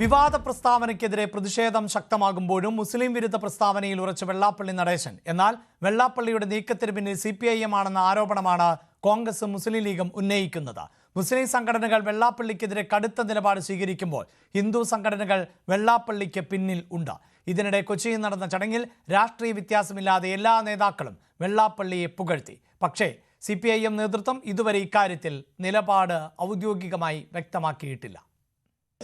വിവാദ പ്രസ്താവനയ്ക്കെതിരെ പ്രതിഷേധം ശക്തമാകുമ്പോഴും മുസ്ലിം വിരുദ്ധ പ്രസ്താവനയിൽ ഉറച്ച വെള്ളാപ്പള്ളി നടേശൻ. എന്നാൽ വെള്ളാപ്പള്ളിയുടെ നീക്കത്തിന് പിന്നിൽ സി പി ഐ എം ആണെന്ന ആരോപണമാണ് കോൺഗ്രസും മുസ്ലിം ലീഗും ഉന്നയിക്കുന്നത്. മുസ്ലിം സംഘടനകൾ വെള്ളാപ്പള്ളിക്കെതിരെ കടുത്ത നിലപാട് സ്വീകരിക്കുമ്പോൾ ഹിന്ദു സംഘടനകൾ വെള്ളാപ്പള്ളിക്ക് പിന്നിൽ ഉണ്ട്. ഇതിനിടെ കൊച്ചിയിൽ നടന്ന ചടങ്ങിൽ രാഷ്ട്രീയ വ്യത്യാസമില്ലാതെ എല്ലാ നേതാക്കളും വെള്ളാപ്പള്ളിയെ പുകഴ്ത്തി. പക്ഷേ സി പി ഐ എം നേതൃത്വം ഇതുവരെ ഇക്കാര്യത്തിൽ നിലപാട് ഔദ്യോഗികമായി വ്യക്തമാക്കിയിട്ടില്ല.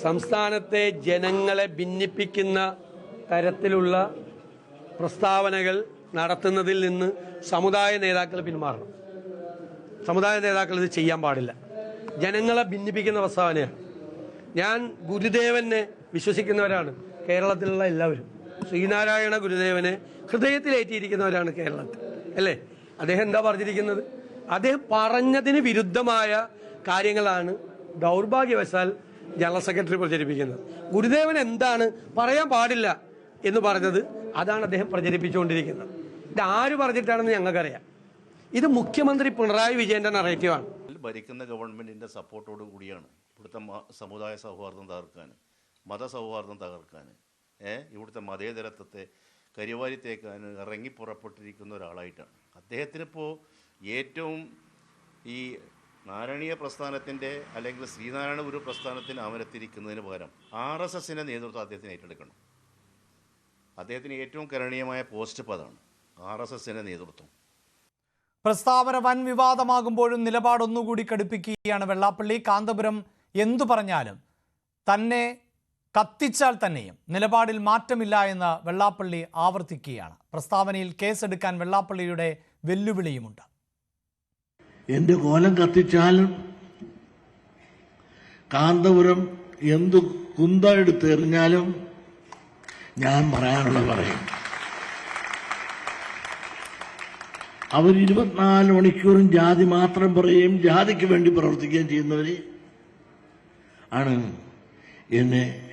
സംസ്ഥാനത്തെ ജനങ്ങളെ ഭിന്നിപ്പിക്കുന്ന തരത്തിലുള്ള പ്രസ്താവനകൾ നടത്തുന്നതിൽ നിന്ന് സമുദായ നേതാക്കൾ പിന്മാറണം. സമുദായ നേതാക്കൾ ഇത് ചെയ്യാൻ പാടില്ല. ജനങ്ങളെ ഭിന്നിപ്പിക്കുന്ന പ്രസ്താവനയാണ്. ഞാൻ ഗുരുദേവനെ വിശ്വസിക്കുന്നവരാണ് കേരളത്തിലുള്ള എല്ലാവരും. ശ്രീനാരായണ ഗുരുദേവനെ ഹൃദയത്തിലേറ്റിയിരിക്കുന്നവരാണ് കേരളത്തിൽ. അല്ലേ? അദ്ദേഹം എന്താ പറഞ്ഞിരിക്കുന്നത്? അദ്ദേഹം പറഞ്ഞതിന് വിരുദ്ധമായ കാര്യങ്ങളാണ് ദൗർഭാഗ്യവശാൽ ജനറൽ സെക്രട്ടറി പ്രചരിപ്പിക്കുന്നത്. ഗുരുദേവൻ എന്താണ് പറയാൻ പാടില്ല എന്ന് പറഞ്ഞത് അതാണ് അദ്ദേഹം പ്രചരിപ്പിച്ചുകൊണ്ടിരിക്കുന്നത്. ഇത് ആര് പറഞ്ഞിട്ടാണെന്ന് ഞങ്ങൾക്കറിയാം. ഇത് മുഖ്യമന്ത്രി പിണറായി വിജയന്റെ നറേറ്റീവാണ് ഭരിക്കുന്ന ഗവൺമെന്റിന്റെ സപ്പോർട്ടോടു കൂടിയാണ് ഇവിടുത്തെ സമുദായ സൗഹാർദ്ദം തകർക്കാൻ മതസൗഹാർദ്ദം തകർക്കാൻ ഏ ഇവിടുത്തെ മതേതരത്വത്തെ കരിവാരി തേക്കാൻ ഇറങ്ങി പുറപ്പെട്ടിരിക്കുന്ന ഒരാളായിട്ടാണ്. അദ്ദേഹത്തിനിപ്പോൾ ഏറ്റവും ഈ നാരായണീയ പ്രസ്ഥാനത്തിന്റെ അല്ലെങ്കിൽ ശ്രീനാരായണ ഗുരു പ്രസ്ഥാനത്തിന് അമരത്തിരിക്കുന്നതിന് പകരം ആർ എസ് എസിന്റെ നേതൃത്വം അദ്ദേഹത്തിന് ഏറ്റെടുക്കണം. അദ്ദേഹത്തിന് ഏറ്റവും കരണീയമായ പോസ്റ്റ് പദമാണ് ആർ എസ് എസിന്റെ നേതൃത്വം. പ്രസ്താവന വൻ വിവാദമാകുമ്പോഴും നിലപാട് ഒന്നുകൂടി കടുപ്പിക്കുകയാണ് വെള്ളാപ്പള്ളി. കാന്തപുരം എന്തു പറഞ്ഞാലും തന്നെ കത്തിച്ചാൽ തന്നെയും നിലപാടിൽ മാറ്റമില്ല എന്ന് വെള്ളാപ്പള്ളി ആവർത്തിക്കുകയാണ്. പ്രസ്താവനയിൽ കേസെടുക്കാൻ വെള്ളാപ്പള്ളിയുടെ വെല്ലുവിളിയുമുണ്ട്. എന്റെ കോലം കത്തിച്ചാലും കാന്തപുരം എന്തു കുന്ത എടുത്തെറിഞ്ഞാലും ഞാൻ പറയാനുള്ളത് പറയും. അവർ ഇരുപത്തിനാല് മണിക്കൂറും ജാതി മാത്രം പറയുകയും ജാതിക്ക് വേണ്ടി പ്രവർത്തിക്കുകയും ചെയ്യുന്നവര് ആണ് എന്നെ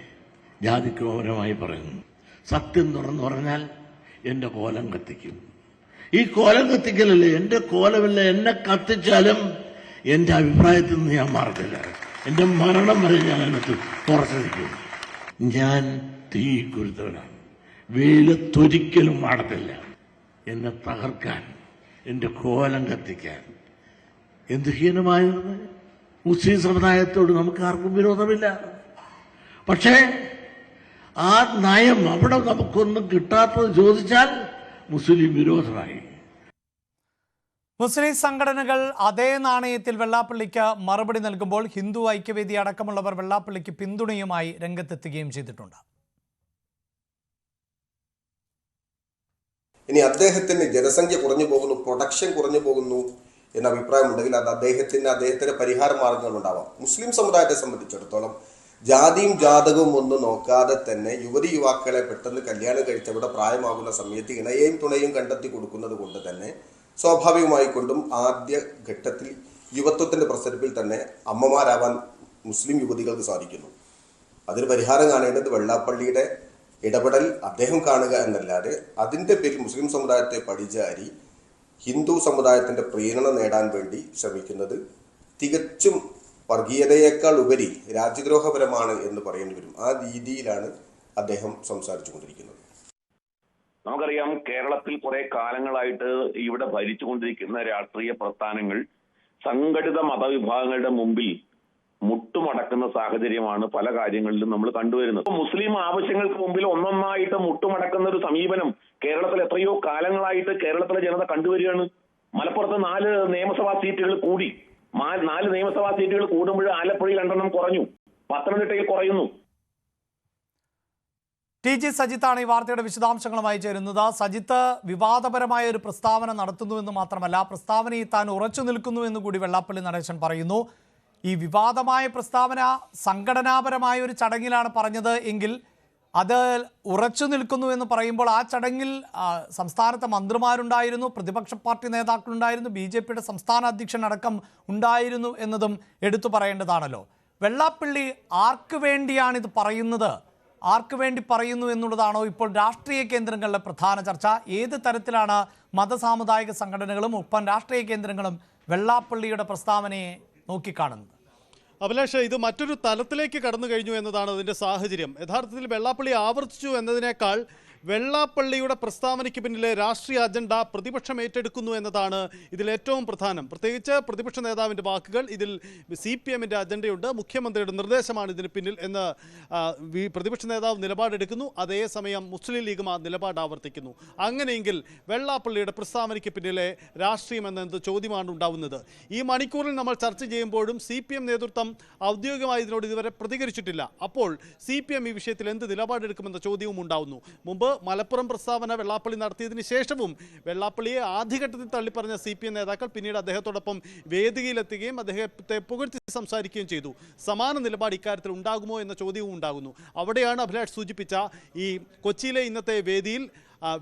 ജാതിക്രോപരമായി പറയുന്നത്. സത്യം തുറന്നു പറഞ്ഞാൽ എന്റെ കോലം കത്തിക്കും. ഈ കോലം കത്തിക്കലല്ലേ? എന്റെ കോലമല്ല എന്നെ കത്തിച്ചാലും എന്റെ അഭിപ്രായത്തിൽ നിന്ന് ഞാൻ മാറത്തില്ല. എന്റെ മരണം വരെ ഞാൻ അതിനകത്ത് നിൽക്കും. ഞാൻ തീ കുരുത്തവനാണ് വെയിലത്തൊരിക്കലും മാടത്തില്ല എന്നെ തകർക്കാൻ എന്റെ കോലം കത്തിക്കാൻ എന്ത് ഹീനമായിരുന്നു? മുസ്ലിം സമുദായത്തോട് നമുക്ക് ആർക്കും വിരോധമില്ല. പക്ഷേ ആ നയം അവിടെ നമുക്കൊന്നും കിട്ടാത്തത് ചോദിച്ചാൽ മുസ്ലിം വിരോധമായി. മുസ്ലിം സംഘടനകൾ അതേ നാണയത്തിൽ വെള്ളാപ്പള്ളിക്ക് മറുപടി നൽകുമ്പോൾ ഹിന്ദു ഐക്യവേദി അടക്കമുള്ളവർ വെള്ളാപ്പള്ളിക്ക് പിന്തുണയുമായി രംഗത്തെത്തുകയും ചെയ്തിട്ടുണ്ട്. ഇനി അദ്ദേഹത്തിന് ജനസംഖ്യ കുറഞ്ഞു പോകുന്നു പ്രൊഡക്ഷൻ കുറഞ്ഞു പോകുന്നു എന്ന അഭിപ്രായമുണ്ടെങ്കിൽ അത് അദ്ദേഹത്തിന് അദ്ദേഹത്തിന്റെ പരിഹാര മാർഗങ്ങൾ ഉണ്ടാവാം മുസ്ലിം സമുദായത്തെ സംബന്ധിച്ചിടത്തോളം ജാതിയും ജാതകവും ഒന്നും നോക്കാതെ തന്നെ യുവതി യുവാക്കളെ പെട്ടെന്ന് കല്യാണം കഴിച്ചവിടെ പ്രായമാകുന്ന സമയത്ത് ഇണയെയും തുണയും കണ്ടെത്തി കൊടുക്കുന്നത് കൊണ്ട് തന്നെ സ്വാഭാവികമായി കൊണ്ടും ആദ്യ ഘട്ടത്തിൽ യുവത്വത്തിന്റെ പ്രസരിപ്പിൽ തന്നെ അമ്മമാരാവാൻ മുസ്ലിം യുവതികൾക്ക് സാധിക്കുന്നു. അതിന് പരിഹാരം കാണേണ്ടത് വെള്ളാപ്പള്ളിയുടെ ഇടപെടൽ അദ്ദേഹം കാണുക എന്നല്ലാതെ അതിന്റെ പേരിൽ മുസ്ലിം സമുദായത്തെ പഴിചാരി ഹിന്ദു സമുദായത്തിന്റെ പ്രേരണ നേടാൻ വേണ്ടി ശ്രമിക്കുന്നത് തികച്ചും വർഗീയതയേക്കാൾ ഉപരി രാജ്യദ്രോഹപരമാണ് എന്ന് പറയേണ്ടി വരും. ആ രീതിയിലാണ് അദ്ദേഹം സംസാരിച്ചു കൊണ്ടിരിക്കുന്നത് നമുക്കറിയാം കേരളത്തിൽ കുറെ കാലങ്ങളായിട്ട് ഇവിടെ ഭരിച്ചുകൊണ്ടിരിക്കുന്ന രാഷ്ട്രീയ പ്രസ്ഥാനങ്ങൾ സംഘടിത മതവിഭാഗങ്ങളുടെ മുമ്പിൽ മുട്ടുമടക്കുന്ന സാഹചര്യമാണ് പല കാര്യങ്ങളിലും നമ്മൾ കണ്ടുവരുന്നത്. മുസ്ലിം ആവശ്യങ്ങൾക്ക് മുമ്പിൽ ഒന്നൊന്നായിട്ട് മുട്ടുമടക്കുന്ന ഒരു സമീപനം കേരളത്തിൽ എത്രയോ കാലങ്ങളായിട്ട് കേരളത്തിലെ ജനത കണ്ടുവരികയാണ്. മലപ്പുറത്ത് നാല് നിയമസഭാ സീറ്റുകൾ കൂടി. നാല് നിയമസഭാ സീറ്റുകൾ കൂടുമ്പോൾ ആലപ്പുഴയിൽ രണ്ടെണ്ണം കുറഞ്ഞു. പത്തനംതിട്ടയിൽ കുറയുന്നു. ടി ജി സജിത്താണ് ഈ വാർത്തയുടെ വിശദാംശങ്ങളുമായി ചേരുന്നത്. സജിത്ത് വിവാദപരമായ ഒരു പ്രസ്താവന നടത്തുന്നുവെന്ന് മാത്രമല്ല പ്രസ്താവനയിൽ താൻ ഉറച്ചു നിൽക്കുന്നു എന്ന് കൂടി വെള്ളാപ്പള്ളി നടേശൻ പറയുന്നു. ഈ വിവാദമായ പ്രസ്താവന സംഘടനാപരമായ ഒരു ചടങ്ങിലാണ് പറഞ്ഞത് എങ്കിൽ അത് ഉറച്ചു നിൽക്കുന്നു എന്ന് പറയുമ്പോൾ ആ ചടങ്ങിൽ സംസ്ഥാനത്തെ മന്ത്രിമാരുണ്ടായിരുന്നു പ്രതിപക്ഷ പാർട്ടി നേതാക്കളുണ്ടായിരുന്നു ബി ജെ പിയുടെ സംസ്ഥാന അധ്യക്ഷൻ അടക്കം ഉണ്ടായിരുന്നു എന്നതും എടുത്തു പറയേണ്ടതാണല്ലോ. വെള്ളാപ്പള്ളി ആർക്ക് വേണ്ടിയാണ് ഇത് പറയുന്നത്? ആർക്ക് വേണ്ടി പറയുന്നു എന്നുള്ളതാണോ ഇപ്പോൾ രാഷ്ട്രീയ കേന്ദ്രങ്ങളിലെ പ്രധാന ചർച്ച. ഏത് തരത്തിലാണ് മതസാമുദായിക സംഘടനകളും ഒപ്പം രാഷ്ട്രീയ കേന്ദ്രങ്ങളും വെള്ളാപ്പള്ളിയുടെ പ്രസ്താവനയെ നോക്കിക്കാണുന്നത്? അഭിലാഷ് ഇത് മറ്റൊരു തലത്തിലേക്ക് കടന്നു കഴിഞ്ഞു എന്നതാണ് അതിന്റെ സാഹചര്യം. യഥാർത്ഥത്തിൽ വെള്ളാപ്പള്ളി ആവർത്തിച്ചു എന്നതിനേക്കാൾ വെള്ളാപ്പള്ളിയുടെ പ്രസ്താവനയ്ക്ക് പിന്നിലെ രാഷ്ട്രീയ അജണ്ട പ്രതിപക്ഷം ഏറ്റെടുക്കുന്നു എന്നതാണ് ഇതിൽ ഏറ്റവും പ്രധാനം. പ്രത്യേകിച്ച് പ്രതിപക്ഷ നേതാവിന്റെ വാക്കുകൾ ഇതിൽ സി പി എമ്മിന്റെ അജണ്ടയുണ്ട്. മുഖ്യമന്ത്രിയുടെ നിർദ്ദേശമാണ് ഇതിന് പിന്നിൽ എന്ന് പ്രതിപക്ഷ നേതാവ് നിലപാടെടുക്കുന്നു. അതേസമയം മുസ്ലിം ലീഗും ആ നിലപാട് ആവർത്തിക്കുന്നു. അങ്ങനെയെങ്കിൽ വെള്ളാപ്പള്ളിയുടെ പ്രസ്താവനയ്ക്ക് പിന്നിലെ രാഷ്ട്രീയം എന്നത് ചോദ്യമാണ് ഉണ്ടാവുന്നത്. ഈ മണിക്കൂറിൽ നമ്മൾ ചർച്ച ചെയ്യുമ്പോഴും സി പി എം നേതൃത്വം ഔദ്യോഗികമായി ഇതിനോട് ഇതുവരെ പ്രതികരിച്ചിട്ടില്ല. അപ്പോൾ സി പി എം ഈ വിഷയത്തിൽ എന്ത് നിലപാടെടുക്കുമെന്ന ചോദ്യവും ഉണ്ടാവുന്നു. മുമ്പ് മലപ്പുറം പ്രസ്താവന വെള്ളാപ്പള്ളി നടത്തിയതിന് ശേഷവും വെള്ളാപ്പള്ളിയെ ആദ്യഘട്ടത്തിൽ തള്ളിപ്പറഞ്ഞ സി പി എം നേതാക്കൾ പിന്നീട് അദ്ദേഹത്തോടൊപ്പം വേദികയിലെത്തുകയും അദ്ദേഹത്തെ പുകഴ്ത്തി സംസാരിക്കുകയും ചെയ്തു. സമാന നിലപാട് ഇക്കാര്യത്തിൽ ഉണ്ടാകുമോ എന്ന ചോദ്യവും ഉണ്ടാകുന്നു. അവിടെയാണ് അഭിലാഷ് സൂചിപ്പിച്ച ഈ കൊച്ചിയിലെ ഇന്നത്തെ വേദിയിൽ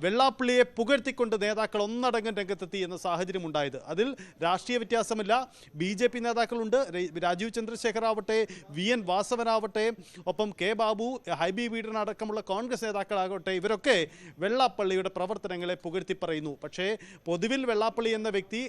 വെള്ളാപ്പള്ളിയെ പുകഴ്ത്തിക്കൊണ്ട് നേതാക്കൾ ഒന്നടങ്കം രംഗത്തെത്തി എന്ന സാഹചര്യം ഉണ്ടായത് അതിൽ രാഷ്ട്രീയ വ്യത്യാസമില്ല. ബി ജെ പി നേതാക്കളുണ്ട്. രാജീവ് ചന്ദ്രശേഖർ ആവട്ടെ വി എൻ വാസവനാവട്ടെ ഒപ്പം കെ ബാബു ഹൈബി വീടൻ അടക്കമുള്ള കോൺഗ്രസ് നേതാക്കളാകട്ടെ ഇവരൊക്കെ വെള്ളാപ്പള്ളിയുടെ പ്രവർത്തനങ്ങളെ പുകഴ്ത്തി പറയുന്നു. പക്ഷേ പൊതുവിൽ വെള്ളാപ്പള്ളി എന്ന വ്യക്തി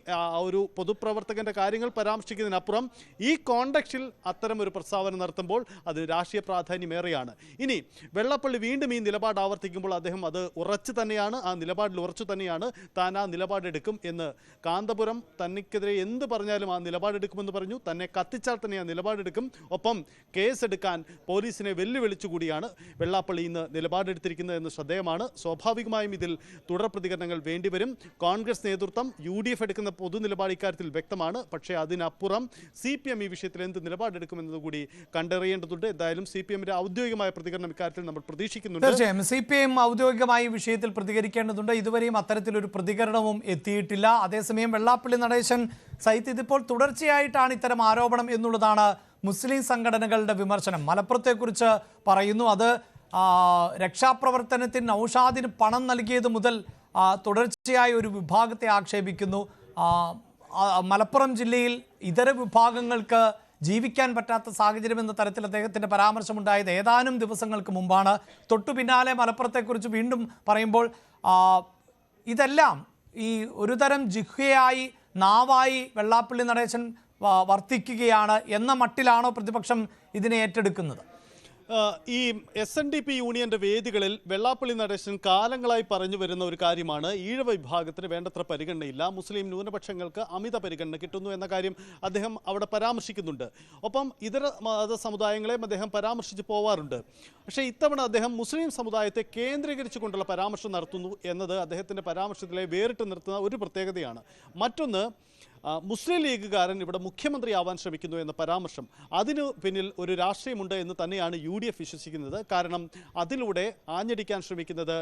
ഒരു പൊതുപ്രവർത്തകന്റെ കാര്യങ്ങൾ പരാമർശിക്കുന്നതിനപ്പുറം ഈ കോണ്ടക്സ്റ്റിൽ അത്തരം ഒരു പ്രസ്താവന നടത്തുമ്പോൾ അത് രാഷ്ട്രീയ പ്രാധാന്യമേറെയാണ്. ഇനി വെള്ളാപ്പള്ളി വീണ്ടും ഈ നിലപാട് ആവർത്തിക്കുമ്പോൾ അദ്ദേഹം അത് ഉറച്ചു തന്നെയാണ് ആ നിലപാടിൽ ഉറച്ചു തന്നെയാണ് താൻ ആ നിലപാടെടുക്കും എന്ന്. കാന്തപുരം തനിക്കെതിരെ എന്ത് പറഞ്ഞാലും ആ നിലപാടെടുക്കുമെന്ന് പറഞ്ഞു. തന്നെ കത്തിച്ചാൽ തന്നെ ആ നിലപാടെടുക്കും ഒപ്പം കേസെടുക്കാൻ പോലീസിനെ വെല്ലുവിളിച്ചുകൂടിയാണ് വെള്ളാപ്പള്ളി ഇന്ന് നിലപാടെടുത്തിരിക്കുന്നത് എന്ന് ശ്രദ്ധേയമാണ്. സ്വാഭാവികമായും ഇതിൽ തുടർ പ്രതികരണങ്ങൾ വേണ്ടിവരും. കോൺഗ്രസ് നേതൃത്വം യു ഡി എഫ് എടുക്കുന്ന പൊതു നിലപാട് ഇക്കാര്യത്തിൽ വ്യക്തമാണ്. പക്ഷേ അതിനപ്പുറം സി പി എം ഈ വിഷയത്തിൽ എന്ത് നിലപാടെടുക്കുമെന്നത് കൂടി കണ്ടറിയേണ്ടതുണ്ട്. എന്തായാലും സി പി എമ്മിന്റെ ഔദ്യോഗികമായ പ്രതികരണം ഇക്കാര്യത്തിൽ നമ്മൾ പ്രതീക്ഷിക്കുന്നുണ്ട്. തീർച്ചയായും. സി പി എം ഔദ്യോഗികമായി ഈ വിഷയത്തിൽ പ്രതികരിക്കേണ്ടതുണ്ട്. ഇതുവരെയും അത്തരത്തിലൊരു പ്രതികരണവും എത്തിയിട്ടില്ല. അതേസമയം വെള്ളാപ്പള്ളി നടേശൻ സൈത്ത് ഇതിപ്പോൾ തുടർച്ചയായിട്ടാണ് ഇത്തരം ആരോപണം എന്നുള്ളതാണ് മുസ്ലിം സംഘടനകളുടെ വിമർശനം. മലപ്പുറത്തെക്കുറിച്ച് പറയുന്നു അത് രക്ഷാപ്രവർത്തനത്തിന് നൌഷാദിന് പണം നൽകിയത് മുതൽ തുടർച്ചയായ ഒരു വിഭാഗത്തെ ആക്ഷേപിക്കുന്നു. മലപ്പുറം ജില്ലയിൽ ഇതര വിഭാഗങ്ങൾക്ക് ജീവിക്കാൻ പറ്റാത്ത സാഹചര്യം എന്ന തരത്തിൽ അദ്ദേഹത്തിന്റെ പരാമർശമുണ്ടായത് ഏതാനും ദിവസങ്ങൾക്ക് മുമ്പാണ്. തൊട്ടു പിന്നാലെ മലപ്പുറത്തെക്കുറിച്ച് വീണ്ടും പറയുമ്പോൾ ഇതെല്ലാം ഈ ഒരു തരം ജിഹ്വയായി നാവായി വെള്ളാപ്പള്ളി നടേശൻ വർത്തിക്കുകയാണ് എന്ന മട്ടിലാണോ പ്രതിപക്ഷം ഇതിനെ ഏറ്റെടുക്കുന്നത്? ഈ എസ് എൻ ഡി പി യൂണിയന്റെ വേദികളിൽ വെള്ളാപ്പള്ളി നടേശൻ കാലങ്ങളായി പറഞ്ഞു വരുന്ന ഒരു കാര്യമാണ്. ഈഴവ വിഭാഗത്തിന് വേണ്ടത്ര പരിഗണനയില്ല. മുസ്ലിം ന്യൂനപക്ഷങ്ങൾക്ക് അമിത പരിഗണന കിട്ടുന്നു എന്ന കാര്യം അദ്ദേഹം അവിടെ പരാമർശിക്കുന്നുണ്ട്. ഒപ്പം ഇതര മത സമുദായങ്ങളെയും അദ്ദേഹം പരാമർശിച്ച് പോവാറുണ്ട്. പക്ഷേ ഇത്തവണ അദ്ദേഹം മുസ്ലിം സമുദായത്തെ കേന്ദ്രീകരിച്ചുകൊണ്ടുള്ള പരാമർശം നടത്തുന്നു എന്നത് അദ്ദേഹത്തിന്റെ പരാമർശത്തിലെ വേറിട്ട് നിർത്തുന്ന ഒരു പ്രത്യേകതയാണ്. മറ്റൊന്ന് മുസ്ലിം ലീഗുകാരൻ ഇവിടെ മുഖ്യമന്ത്രിയാവാൻ ശ്രമിക്കുന്നു എന്ന പരാമർശം. അതിന് പിന്നിൽ ഒരു രാഷ്ട്രീയമുണ്ട് എന്ന് തന്നെയാണ് യു ഡി എഫ് വിശ്വസിക്കുന്നത്. കാരണം അതിലൂടെ ആഞ്ഞടിക്കാൻ ശ്രമിക്കുന്നത്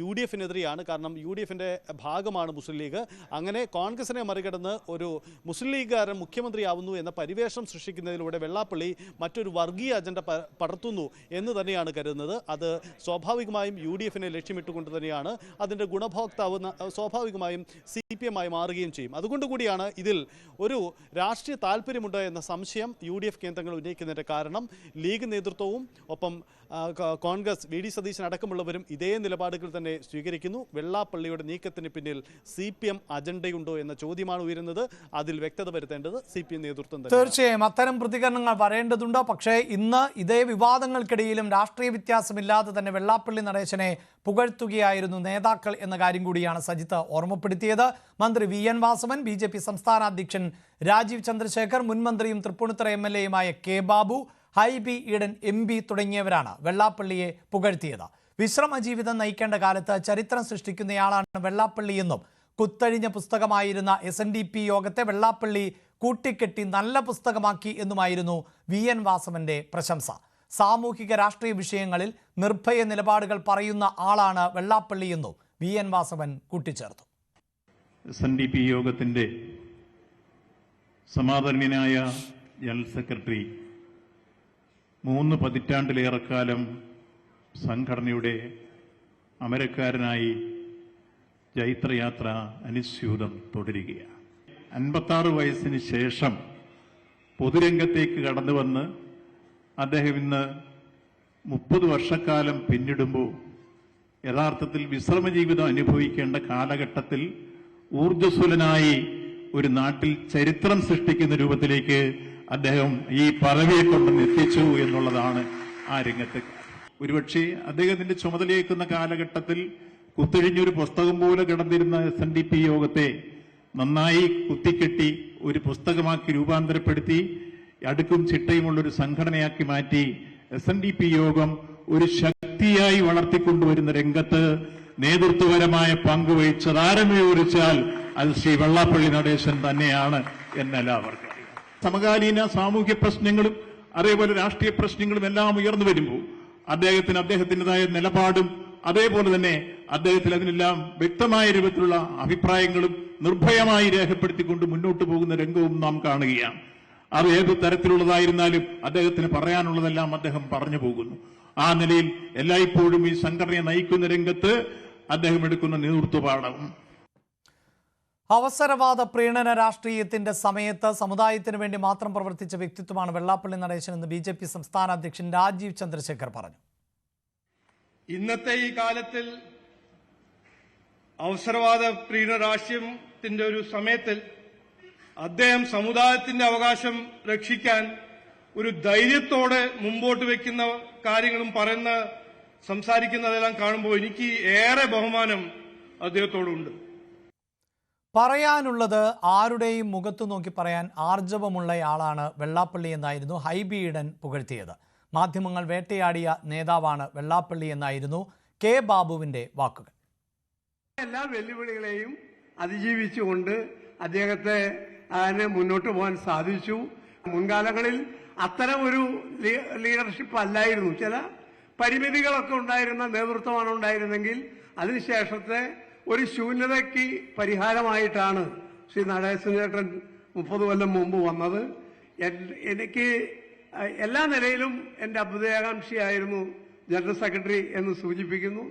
യു ഡി എഫിനെതിരെയാണ്. കാരണം യു ഡി എഫിന്റെ ഭാഗമാണ് മുസ്ലിം ലീഗ്. അങ്ങനെ കോൺഗ്രസിനെ മറികടന്ന് ഒരു മുസ്ലിം ലീഗുകാരൻ മുഖ്യമന്ത്രിയാവുന്നു എന്ന പരിവേഷം സൃഷ്ടിക്കുന്നതിലൂടെ വെള്ളാപ്പള്ളി മറ്റൊരു വർഗീയ അജണ്ട പടർത്തുന്നു എന്ന് തന്നെയാണ് കരുതുന്നത്. അത് സ്വാഭാവികമായും യു ഡി എഫിനെ ലക്ഷ്യമിട്ടുകൊണ്ട് തന്നെയാണ്. അതിന്റെ ഗുണഭോക്താവ് സ്വാഭാവികമായും സി പി എം ആയി മാറുകയും ചെയ്യും. അതുകൊണ്ട് കൂടിയാണ് ഇതിൽ ഒരു രാഷ്ട്രീയ താല്പര്യമുണ്ട് എന്ന സംശയം യു ഡി എഫ് കേന്ദ്രങ്ങൾ ഉന്നയിക്കുന്നതിന്റെ കാരണം ലീഗ് നേതൃത്വവും ഒപ്പം കോൺഗ്രസ് വി ഡി സതീശൻ അടക്കമുള്ളവരും ഇതേ നിലപാടുകൾ തന്നെ സ്വീകരിക്കുന്നു. വെള്ളാപ്പള്ളിയുടെ നീക്കത്തിന് പിന്നിൽ സി പി എം അജണ്ടയുണ്ടോ എന്ന ചോദ്യമാണ് ഉയരുന്നത്. അതിൽ വ്യക്തത വരുത്തേണ്ടത് സി പി എം നേതൃത്വം തീർച്ചയായും അത്തരം പ്രതികരണങ്ങൾ വരേണ്ടതുണ്ടോ. പക്ഷേ ഇന്ന് ഇതേ വിവാദങ്ങൾക്കിടയിലും രാഷ്ട്രീയ വ്യത്യാസമില്ലാതെ തന്നെ വെള്ളാപ്പള്ളി നടേശനെ പുകഴ്ത്തുകയായിരുന്നു നേതാക്കൾ എന്ന കാര്യം കൂടിയാണ് സജിത്ത് ഓർമ്മപ്പെടുത്തിയത്. മന്ത്രി V N Vasavan B J P സംസ്ഥാന അധ്യക്ഷൻ രാജീവ് ചന്ദ്രശേഖർ മുൻമന്ത്രിയും തൃപ്പൂണിത്തുറ എം എൽ എയുമായ K Babu Hibi Eden M P തുടങ്ങിയവരാണ് വെള്ളാപ്പള്ളിയെ പുകഴ്ത്തിയത്. വിശ്രമ ജീവിതം നയിക്കേണ്ട കാലത്ത് ചരിത്രം സൃഷ്ടിക്കുന്നയാളാണ് വെള്ളാപ്പള്ളിയെന്നും കുത്തഴിഞ്ഞ പുസ്തകമായിരുന്ന എസ് എൻ ഡി പി യോഗത്തെ വെള്ളാപ്പള്ളി കൂട്ടിക്കെട്ടി നല്ല പുസ്തകമാക്കി എന്നുമായിരുന്നു വി എൻ വാസവന്റെ പ്രശംസ. സാമൂഹിക രാഷ്ട്രീയ വിഷയങ്ങളിൽ നിർഭയ നിലപാടുകൾ പറയുന്ന ആളാണ് വെള്ളാപ്പള്ളിയെന്നും വി എൻ വാസവൻ കൂട്ടിച്ചേർത്തു. എസ് എൻ ഡി പി യോഗത്തിന്റെ സമാദരണീയനായ ജനറൽ സെക്രട്ടറി മൂന്ന് പതിറ്റാണ്ടിലേറെക്കാലം സംഘടനയുടെ അമരക്കാരനായി ജൈത്രയാത്ര അനുസ്യൂതം തുടരുകയാണ്. അൻപത്താറ് വയസ്സിന് ശേഷം പൊതുരംഗത്തേക്ക് കടന്നു വന്ന് അദ്ദേഹം ഇന്ന് മുപ്പത് വർഷക്കാലം പിന്നിടുമ്പോൾ യഥാർത്ഥത്തിൽ വിശ്രമ ജീവിതം അനുഭവിക്കേണ്ട കാലഘട്ടത്തിൽ ഊർജസ്വലനായി ഒരു നാട്ടിൽ ചരിത്രം സൃഷ്ടിക്കുന്ന രൂപത്തിലേക്ക് അദ്ദേഹം ഈ പദവിയെ കൊണ്ടുവന്ന് എത്തിച്ചു എന്നുള്ളതാണ് ആ രംഗത്ത്. ഒരുപക്ഷെ അദ്ദേഹത്തിന്റെ ചുമതലയേക്കുന്ന കാലഘട്ടത്തിൽ കുത്തിഴിഞ്ഞൊരു പുസ്തകം പോലെ കിടന്നിരുന്ന എസ് എൻ ഡി പി യോഗത്തെ നന്നായി കുത്തിക്കെട്ടി ഒരു പുസ്തകമാക്കി രൂപാന്തരപ്പെടുത്തി അടുക്കും ചിട്ടയുമുള്ള ഒരു സംഘടനയാക്കി മാറ്റി എസ് എൻ ഡി പി യോഗം ഒരു ശക്തിയായി വളർത്തിക്കൊണ്ടുവരുന്ന രംഗത്ത് നേതൃത്വപരമായ പങ്ക് വഹിച്ചത് ആരെന്ന് ചോദിച്ചാൽ അത് ശ്രീ വെള്ളാപ്പള്ളി നടേശൻ തന്നെയാണ് എന്നെല്ലാവർക്കും. സമകാലീന സാമൂഹ്യ പ്രശ്നങ്ങളും അതേപോലെ രാഷ്ട്രീയ പ്രശ്നങ്ങളും എല്ലാം ഉയർന്നു വരുമ്പോൾ അദ്ദേഹത്തിന് അദ്ദേഹത്തിന്റെതായ നിലപാടും അതേപോലെ തന്നെ അദ്ദേഹത്തിൽ അതിനെല്ലാം വ്യക്തമായ രൂപത്തിലുള്ള അഭിപ്രായങ്ങളും നിർഭയമായി രേഖപ്പെടുത്തിക്കൊണ്ട് മുന്നോട്ട് പോകുന്ന രംഗവും നാം കാണുകയാണ്. അത് ഏത് തരത്തിലുള്ളതായിരുന്നാലും അദ്ദേഹത്തിന് പറയാനുള്ളതെല്ലാം അദ്ദേഹം പറഞ്ഞു പോകുന്നു. ആ നിലയിൽ എല്ലായ്പ്പോഴും ഈ സംഘടനയെ നയിക്കുന്ന രംഗത്ത് അദ്ദേഹം എടുക്കുന്ന നേതൃത്വപാഠം. അവസരവാദ പ്രീണന രാഷ്ട്രീയത്തിന്റെ സമയത്ത് സമുദായത്തിന് വേണ്ടി മാത്രം പ്രവർത്തിച്ച വ്യക്തിത്വമാണ് വെള്ളാപ്പള്ളി നടേശൻ എന്ന് ബി ജെ പി സംസ്ഥാന അധ്യക്ഷൻ രാജീവ് ചന്ദ്രശേഖർ പറഞ്ഞു. ഇന്നത്തെ ഈ കാലത്തിൽ അവസരവാദ പ്രീണ രാഷ്ട്രീയത്തിന്റെ ഒരു സമയത്തിൽ അദ്ദേഹം സമുദായത്തിന്റെ അവകാശം രക്ഷിക്കാൻ ഒരു ധൈര്യത്തോടെ മുമ്പോട്ട് വെക്കുന്ന കാര്യങ്ങളും പറയുന്ന സംസാരിക്കുന്നതെല്ലാം കാണുമ്പോൾ എനിക്ക് ഏറെ ബഹുമാനം അദ്ദേഹത്തോടുണ്ട്. പറയാനുള്ളത് ആരുടെയും മുഖത്തു നോക്കി പറയാൻ ആർജവമുള്ളയാളാണ് വെള്ളാപ്പള്ളി എന്നായിരുന്നു ഹൈബി ഈഡൻ പുകഴ്ത്തിയത്. മാധ്യമങ്ങൾ വേട്ടയാടിയ നേതാവാണ് വെള്ളാപ്പള്ളി എന്നായിരുന്നു കെ ബാബുവിന്റെ വാക്കുകൾ. എല്ലാ വെല്ലുവിളികളെയും അതിജീവിച്ചുകൊണ്ട് അദ്ദേഹത്തെ അതിനെ മുന്നോട്ട് പോകാൻ സാധിച്ചു. മുൻകാലങ്ങളിൽ അത്തരം ഒരു ലീഡർഷിപ്പ് അല്ലായിരുന്നു. ചില പരിമിതികളൊക്കെ ഉണ്ടായിരുന്ന നേതൃത്വമാണ് ഉണ്ടായിരുന്നെങ്കിൽ അതിനുശേഷത്തെ ഒരു ശൂന്യതയ്ക്ക് പരിഹാരമായിട്ടാണ് ശ്രീ നടേശൻ ചേട്ടൻ മുപ്പത് കൊല്ലം മുമ്പ് വന്നത്. എനിക്ക് എല്ലാ നിലയിലും എന്റെ അഭ്യുദയാകാംക്ഷിയായിരുന്നു ജനറൽ സെക്രട്ടറി എന്ന് സൂചിപ്പിക്കുന്നു.